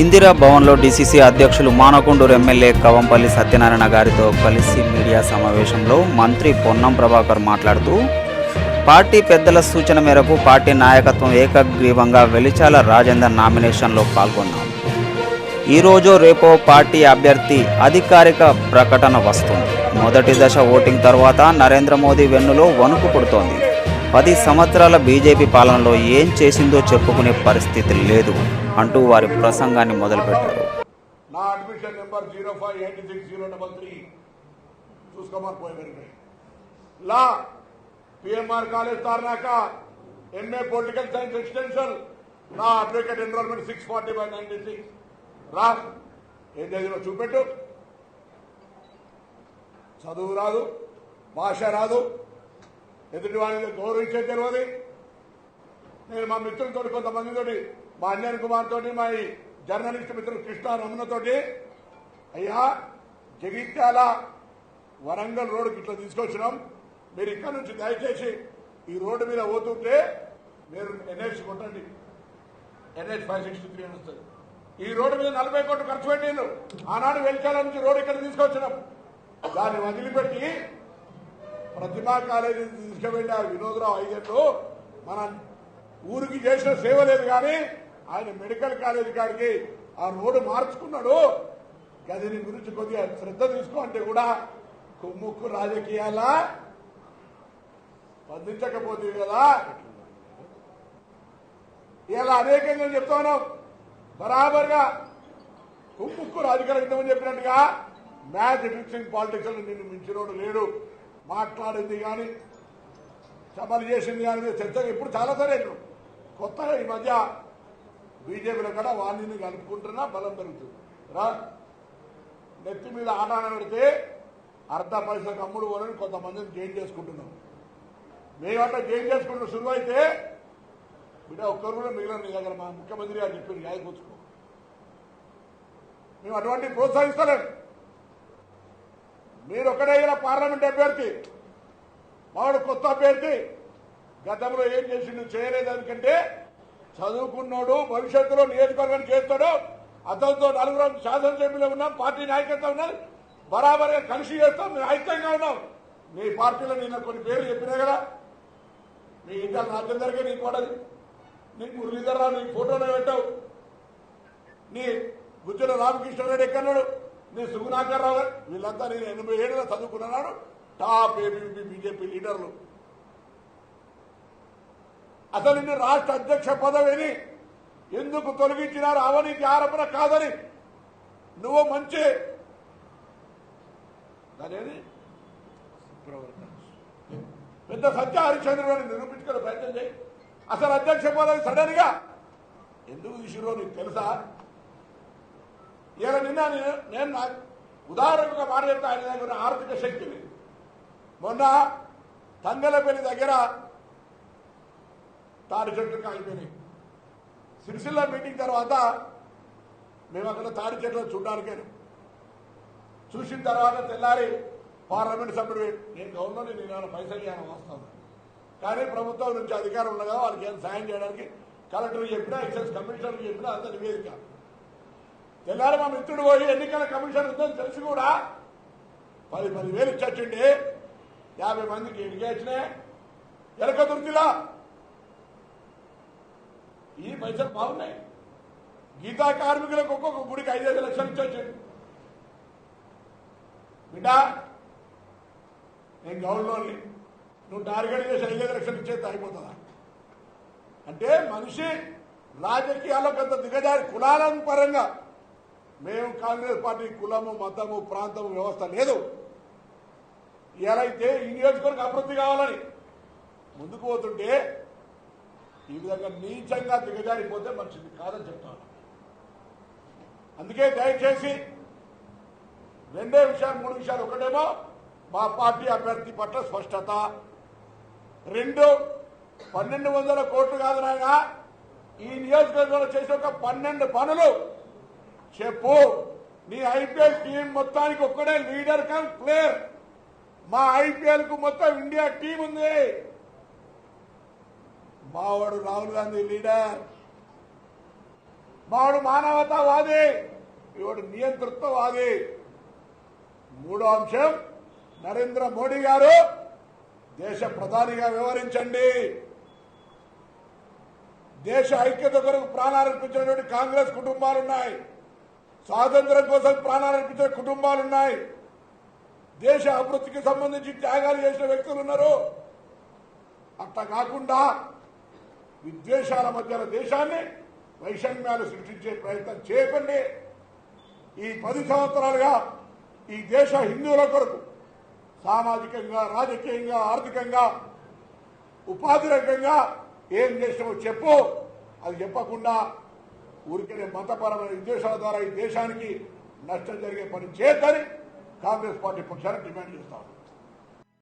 ఇందిరా భవన్లో డీసీసీ అధ్యక్షులు మానకొండూరు ఎమ్మెల్యే కవంపల్లి సత్యనారాయణ గారితో కలిసి మీడియా సమావేశంలో మంత్రి పొన్నం ప్రభాకర్ మాట్లాడుతూ పార్టీ పెద్దల సూచన మేరకు పార్టీ నాయకత్వం ఏకగ్రీవంగా వెలిచాల రాజేందర్ నామినేషన్లో పాల్గొన్నాం. ఈరోజు రేపో పార్టీ అభ్యర్థి అధికారిక ప్రకటన వస్తుంది. మొదటి దశ ఓటింగ్ తర్వాత నరేంద్ర మోదీ వెన్నులో వణుకు పుడుతోంది. పది సంవత్సరాల బీజేపీ పాలనలో ఏం చేసిందో చెప్పుకునే పరిస్థితి లేదు. అంటూ వారి ప్రసంగాన్ని మొదలుపెట్టారు. నా admission number zero five eighty six zero double three. చూసుకోమని పోయి verify law PMR college Tarnaka MA political science extension. నా advocate enrollment six forty by ninety six రా ఏం చదివినా చూపెట్టు. చదువు రాదు భాష రాదు. ఎదుటి వాడిని గౌరవించే తెలియదు నేను మా మిత్రులతో కొంతమందితోటి మా అన్యన్ కుమార్ తోటి మా జర్నలిస్ట్ మిత్రులు కృష్ణ రమణతోటి అయ్యా జగిత్యాల వరంగల్ రోడ్డుకి ఇట్లా తీసుకొచ్చినాం. మీరు ఇక్కడ నుంచి దయచేసి ఈ రోడ్డు మీద పోతుంటే మీరు ఎన్హెచ్ కొట్టండి. ఎన్హెచ్ ఫైవ్ సిక్స్టీ త్రీ అని వస్తుంది. ఈ రోడ్డు మీద నలభై కోట్లు ఖర్చు పెట్టిండు. ఆనాడు వెలిచాల నుంచి రోడ్డు ఇక్కడ తీసుకొచ్చినాం. దాన్ని వదిలిపెట్టి ప్రతిభా కాలేజీ తీసుకువెళ్ళి ఆ వినోదరావు అయ్యట్లు మన ఊరికి చేసిన సేవ లేదు కానీ ఆయన మెడికల్ కాలేజీ కాడికి ఆ రోడ్డు మార్చుకున్నాడు. దీని గురించి కొద్దిగా శ్రద్ధ తీసుకోంటే కూడా కొమ్ముక్కు రాజకీయాల స్పందించకపోతే కదా. ఇలా అనేకంగా చెప్తా ఉన్నాం. బరాబర్గా కుమ్ముక్కు రాజకీయాలు చెప్పినట్టుగా మ్యాచ్ ఫిక్సింగ్ పాలిటిక్స్లో నిన్ను మించినోడు లేడు. మాట్లాడింది కానీ సభలు చేసింది కానీ చర్చ ఇప్పుడు చాలా సరే కొత్తగా ఈ మధ్య బీజేపీలో కూడా వాణిని కలుపుకుంటున్నా బలం పెరుగుతుంది. రా. నెత్తి మీద ఆటాన పెడితే అర్ధ పైసలకు కమ్ముడు పోలని కొంతమందిని జైన్ చేసుకుంటున్నాం. మేమంతా జైన్ చేసుకుంటున్న శురువు అయితే బిడ్డ ఒక్కరు కూడా మిగిలిన నీ దగ్గర. మా ముఖ్యమంత్రి గారు చెప్పింది గాయకూర్చుకో మేము అటువంటి ప్రోత్సహిస్తలేము మీరు ఒకడైనా పార్లమెంట్ అభ్యర్థి? మావాడు కొత్త అభ్యర్థి. గతంలో ఏం చేసిండు చేయలేదానికంటే చదువుకున్నాడు భవిష్యత్తులో నియోజకవర్గం చేస్తాడు. అతనితో నలుగురం శాసనసభ్యులు ఉన్నాం పార్టీ నాయకత్వం ఉన్నది. బరాబరిగా కలిసి చేస్తాం మేము ఐక్యంగా ఉన్నాం. మీ పార్టీలో నిన్న కొన్ని పేర్లు చెప్పినా కదా? మీ ఇంట్లో రాజేందర్కే నీకు పడదు నీకు మురళీధర్రావు నీ ఫోటోలో పెట్టావు. నీ గుజ్జల రామకృష్ణారెడ్డి ఎక్కన్నాడు నీ సుగుణాకర్ రావు గారు. వీళ్ళంతా నేను ఎనభై ఏడులో చదువుకున్నాను. టాప్ ఏబీపీ బీజేపీ లీడర్లు. అసలు నిన్ను రాష్ట్ర అధ్యక్ష పదవిని ఎందుకు తొలగించినారు? అవనీతి ఆరోపణ కాదని. నువ్వు మంచి దానేది? పెద్ద సత్య హరిచంద్రుడు నిరూపించుకునే ప్రయత్నం చేయి. అసలు అధ్యక్ష పదవి సడన్గా ఎందుకు తీసిరో నీకు తెలుసా? ఇలా నిన్న నేను- నేను నా- ఉదాహరణగా మాట చెప్తా ఆయన దగ్గర ఆర్థిక శక్తిని మొన్న తంగలపల్లి దగ్గర తాడి చెట్లు కాలిపోయినాయి సిరిసిల్ల మీటింగ్ తర్వాత మేము అక్కడ తాడి చెట్లు చూడడానికే చూసిన తర్వాత తెల్లారి పార్లమెంట్ సభ్యుడు నేను గవర్నర్ నేను ఏమైనా పైసలు ఇవ్వను వస్తాను కానీ ప్రభుత్వం నుంచి అధికారం ఉండగా వాళ్ళకి ఏం సాయం చేయడానికి కలెక్టర్ చెప్పినా ఎక్సైజ్ కమిషనర్ చెప్పినా అంత నివేదిక. తెల్లారి మా మిత్రుడు పోయి ఎన్నికల కమిషన్ ఉందని తెలిసి కూడా పది పది వేలు ఇచ్చొచ్చిండి. యాభై మందికి ఎడిగేసినాయి ఎలక దుర్తిలా ఈ పైసలు బాగున్నాయి. గీతా కార్మికులకు ఒక్కొక్క గుడికి ఐదైదు లక్షలు ఇచ్చొచ్చాడు బిడ్డ నేను గౌరవలోని నువ్వు టార్గెట్ చేసి ఐదైదు లక్షలు ఇచ్చేది అయిపోతుందా అంటే మనిషి రాజకీయాల్లో పెద్ద దిగజారి కులాల పరంగా మేము కాంగ్రెస్ పార్టీ కులము మతము ప్రాంతము వ్యవస్థ లేదు. ఎలా అయితే ఈ నియోజకవర్గం అభివృద్ధి కావాలని ముందుకు పోతుంటే ఈ విధంగా నీచంగా దిగజారిపోతే మంచిది కాదని చెప్తాను. అందుకే దయచేసి రెండే విషయాలు మూడు విషయాలు ఒకటేమో మా పార్టీ అభ్యర్థి పట్ల స్పష్టత. రెండు పన్నెండు వందల కోట్లు కాదు నాయన ఈ నియోజకవర్గంలో చేసిన ఒక పన్నెండు పనులు. చెప్పు నీ ఐపీఎల్ టీం మొత్తానికి ఒక్కడే లీడర్ కమ్ ప్లేయర్. మా ఐపీఎల్కు మొత్తం ఇండియా టీం ఉంది. మావాడు రాహుల్ గాంధీ లీడర్. మావాడు మానవతావాది. ఇవాడు నియంతృత్వవాది. మూడో అంశం నరేంద్ర మోడీ గారు దేశ ప్రధానిగా వివరించండి దేశ ఐక్యత కొరకు ప్రాణాలర్పించినటువంటి కాంగ్రెస్ కుటుంబాలున్నాయి. స్వాతంత్రం కోసం ప్రాణాలర్పించిన కుటుంబాలున్నాయి. దేశ అభివృద్ధికి సంబంధించి త్యాగాలు చేసిన వ్యక్తులు ఉన్నారు అట్లా కాకుండా విద్వేషాల మధ్యన దేశాన్ని వైషమ్యాలు సృష్టించే ప్రయత్నం చేయకండి ఈ పది సంవత్సరాలుగా ఈ దేశ హిందువుల కొరకు సామాజికంగా రాజకీయంగా ఆర్థికంగా ఉపాధి రకంగా ఏం చేసినామో చెప్పు. అది చెప్పకుండా ఊరికే మతపరమైన విద్వేషాల ద్వారా ఈ దేశానికి నష్టం జరిగే పని చేద్దని కాంగ్రెస్ పార్టీ పక్షాన్ని డిమాండ్ చేస్తాం